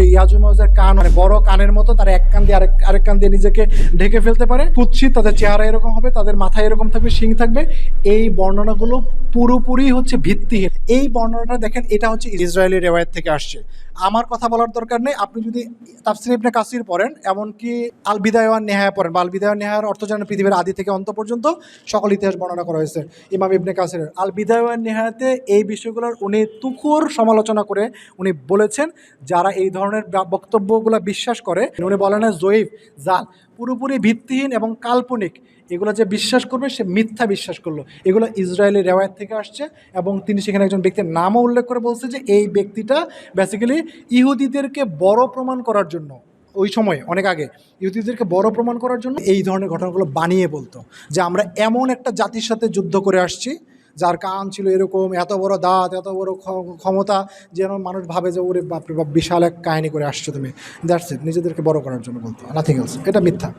যে ইয়াজুমাজের কান মানে বড় কানের মতো, তারা এক কান দিয়ে আরেক আরেক কান দিয়ে নিজেকে ঢেকে ফেলতে পারে। কুৎসিত তাদের চেহারা এরকম হবে, তাদের মাথায় এরকম থাকবে, শিং থাকবে। এই বর্ণনাগুলো পুরোপুরি হচ্ছে ভিত্তিহীন। এই বর্ণনাটা দেখেন, এটা হচ্ছে ইসরায়েলি রেওয়ায়ত থেকে আসছে। আমার কথা বলার দরকার নেই, আপনি যদি তাফসির ইবনে কাসির পড়েন, এমনকি আল বিদায়ওয়ান নেহায়া পড়েন, বা আল বিদায়ওয়ান নেহায়ার অর্থ জানেন পৃথিবীর আদি থেকে অন্ত পর্যন্ত সকল ইতিহাস বর্ণনা করা হয়েছে ইমাম ইবনে কাসিরের। আল বিদায়ওয়ান নেহায়াতে এই বিষয়গুলোর উনি তুখুর সমালোচনা করে উনি বলেছেন, যারা এই ধরনের বা- বক্তব্যগুলো বিশ্বাস করে, উনি বলেন জয়ীফ, জাল, পুরোপুরি ভিত্তিহীন এবং কাল্পনিক। এগুলো যে বিশ্বাস করবে, সে মিথ্যা বিশ্বাস করল। এগুলো ইসরায়েলি রেওয়ায়ত থেকে আসছে এবং তিনি সেখানে একজন ব্যক্তির নামও উল্লেখ করে বলছে যে এই ব্যক্তিটা বেসিক্যালি ইহুদিদেরকে বড় প্রমাণ করার জন্য, ওই সময়, অনেক আগে, ইহুদিদেরকে বড় প্রমাণ করার জন্য এই ধরনের ঘটনাগুলো বানিয়ে বলতো যে আমরা এমন একটা জাতির সাথে যুদ্ধ করে আসছি যার কান ছিল এরকম, এত বড় দাঁত, এত বড় ক্ষ- ক্ষমতা, যেন মানুষ ভাবে যে, ওরে বাপরে, বাপ, বিশাল এক কাহিনী করে আসছো তুমি। দ্যাটস ইট নিজেদেরকে বড় করার জন্য বলতো নাথিং এলস এটা মিথ্যা।